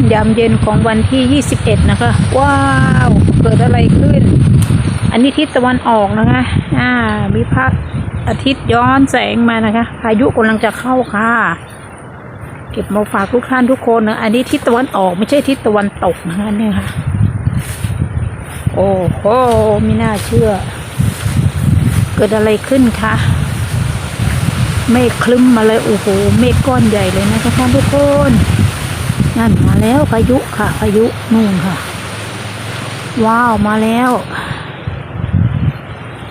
นยามเย็นของวันที่ 21 นะคะ ว้าว เกิดอะไรขึ้น อันนี้ทิศตะวันออกนะคะ อ่า มีพระอาทิตย์ย้อนแสงมานะคะ พายุกำลังจะเข้าค่ะ เก็บมาฝากทุกท่านทุกคนนะ อันนี้ทิศตะวันออกไม่ใช่ทิศตะวันตกนะคะเนี่ยค่ะ โอ้โหไม่น่าเชื่อ เกิดอะไรขึ้นคะเมฆคลึ้มมาเลย โอ้โห เมฆก้อนใหญ่เลยนะคะท่านทุกคน นั่นมาแล้วพายุค่ะพายุนู่นค่ะ ว้าวมาแล้ว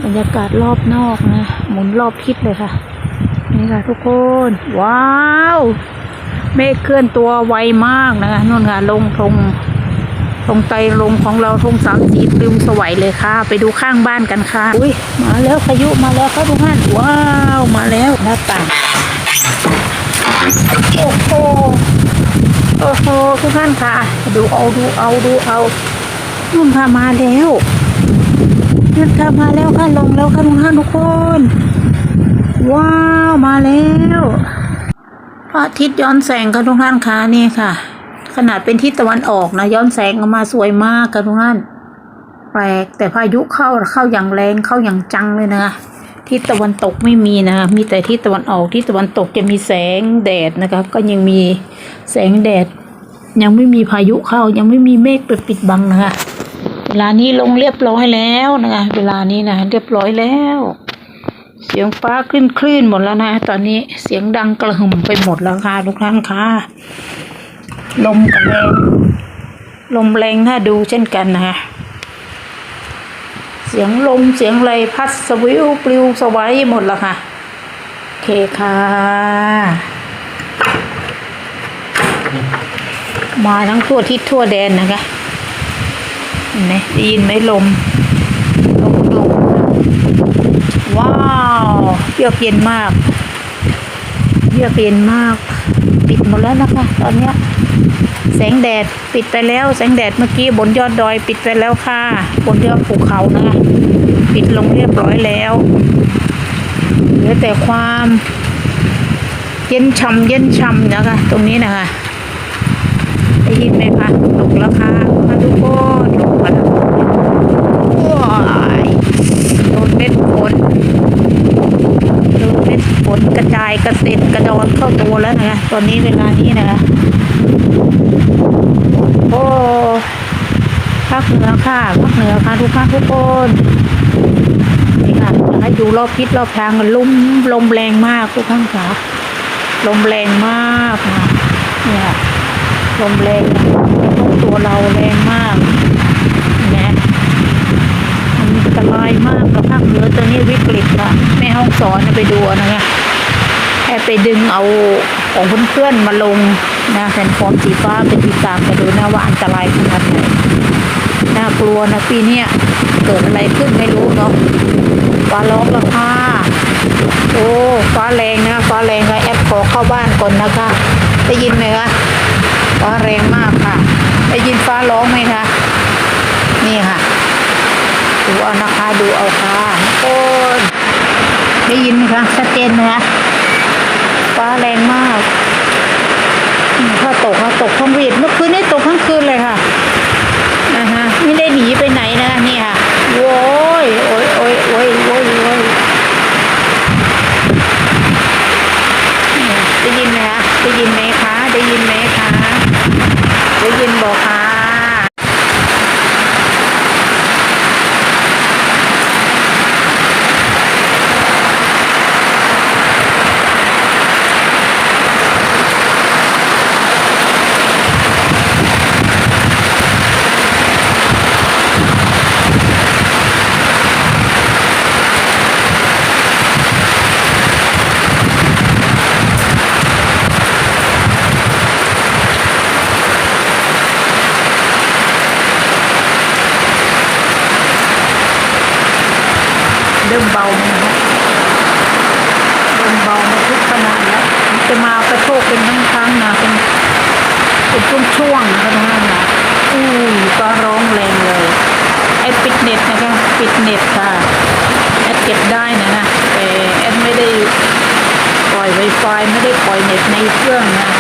บรรยากาศรอบนอกนะ หมุนรอบทิศเลยค่ะ นี่ค่ะทุกคน ว้าวเมฆเคลื่อนตัวไวมากนะคะนู่นค่ะลงทงทงไตลงของเราทงสามสีปลิวสวัยเลยค่ะ ไปดูข้างบ้านกันค่ะอุ้ยมาแล้วพายุมาแล้วครับทุกท่านว้าว มาแล้วหน้าต่างโอ้โห โอ้โหทุกท่านค่ะ ดูเอาดูเอาดูเอานุ่นค่ะมาแล้วนั่นค่ะมาแล้วค่ะลงแล้วค่ะทุกท่านทุกคน ว้าวมาแล้วพระอาทิตย์ย้อนแสงค่ะทุกท่านค่ะนี่ค่ะ ขนาดเป็นทิศตะวันออกนะย้อนแสงออกมาสวยมากค่ะทุกท่านแปลกแต่พายุเข้าเข้าอย่างแรงเข้าอย่างจังเลยนะคะ ทิศตะวันตกไม่มีนะคะมีแต่ทิศตะวันออกทิศตะวันตกจะมีแสงแดดนะคะก็ยังมีแสงแดด ยังไม่มีพายุเข้า ยังไม่มีเมฆไปปิดบังนะคะเวลานี้ลงเรียบร้อยแล้วนะคะ เวลานี้นะเรียบร้อยแล้ว เสียงฟ้าคลื่นคลื่นหมดแล้วนะตอนนี้เสียงดังกระหึ่มไปหมดแล้วค่ะทุกท่านค่ะลมกับแรงลมแรงน่าดูเช่นกันนะคะ สียงลมเสียงอะไรพัดสวิวปลิวสวัยหมดแล้วค่ะ โอเคค่ะมาทั้งทั่วทิศทั่วแดนนะคะเห็นไหมได้ยินไหมลมลมลมว้าวเยือกเย็นมากเยือกเย็นมาก ปิดหมดแล้วนะคะ ตอนเนี้ย แสงแดดปิดไปแล้ว แสงแดดเมื่อกี้บนยอดดอยปิดไปแล้วค่ะ บนยอดภูเขานะคะ ปิดลงเรียบร้อยแล้วเหลือแต่ความเย็นช่ำเย็นช่ำนะคะ ตรงนี้นะคะได้ยินไหมคะตกแล้วค่ะมาทุกคนลงมาแล้วว้ายโดนเม็ดฝนโดนเม็ดฝนกระจายกระเซ็นกระดอนเข้าตัวแล้วนะคะตอนนี้เวลานี้นะคะ โอ้ภาคเหนือค่ะภาคเหนือค่ะทุกภาคทุกคนนี่ค่ะอยากให้ดูรอบทิศรอบทางลุ่มลมแรงมากทุกท่านค่ะลมแรงมากนะเนี่ยลมแรงต้องตัวเราแรงมากนะมันอันตรายมากกับภาคเหนือตัวนี้วิกฤตค่ะแม่ห้องสอนไปดูนะคะแค่ไปดึงเอา ของเพื่อนๆมาลงนะแผ่นฟอร์มสีฟ้าเป็นติดตามไปดูนะว่าอันตรายขนาดไหนน่ากลัวนะปีเนี้ยเกิดอะไรขึ้นไม่รู้เนาะฟ้าร้องล้วค่ะโอ้ฟ้าแรงนะฟ้าแรงค่ะแอดขอเข้าบ้านก่อนนะคะ ได้ยินไหมคะฟ้าแรงมากค่ะ ได้ยินฟ้าร้องไหมคะนี่ค่ะ ดูเอานะคะดูเอาค่ะโอนได้ยินไหมคะชัดเจนไหมคะ ฟ้าแรงมากถ้าตกถ้าตกทั้งวีดเมื่อคืนนี้ตกทั้งคืนเลยค่ะนะฮะไม่ได้หนีไปไหนนะนี่ค่ะโว้ยโอ้ยโอ้ยโอ้ยโอ้ยโอ้ยได้ยินไหมคะได้ยินไหมคะได้ยินไหมคะได้ยินบอกค่ะ เริ่มเบานะคะเริ่มเบามาทุกขนาดแล้วจะมากระโชกเป็นทั้งครั้งนะเป็นเป็นช่วงๆนะคะทุกท่านนะอู้ยก็ร้องแรงเลยไอ้ปิดเน็ตนะคะปิดเน็ตค่ะแอดเก็บได้นะนะแต่แอดไม่ได้ปล่อย Wi-Fi ไม่ได้ปล่อยเน็ตในเครื่องนะ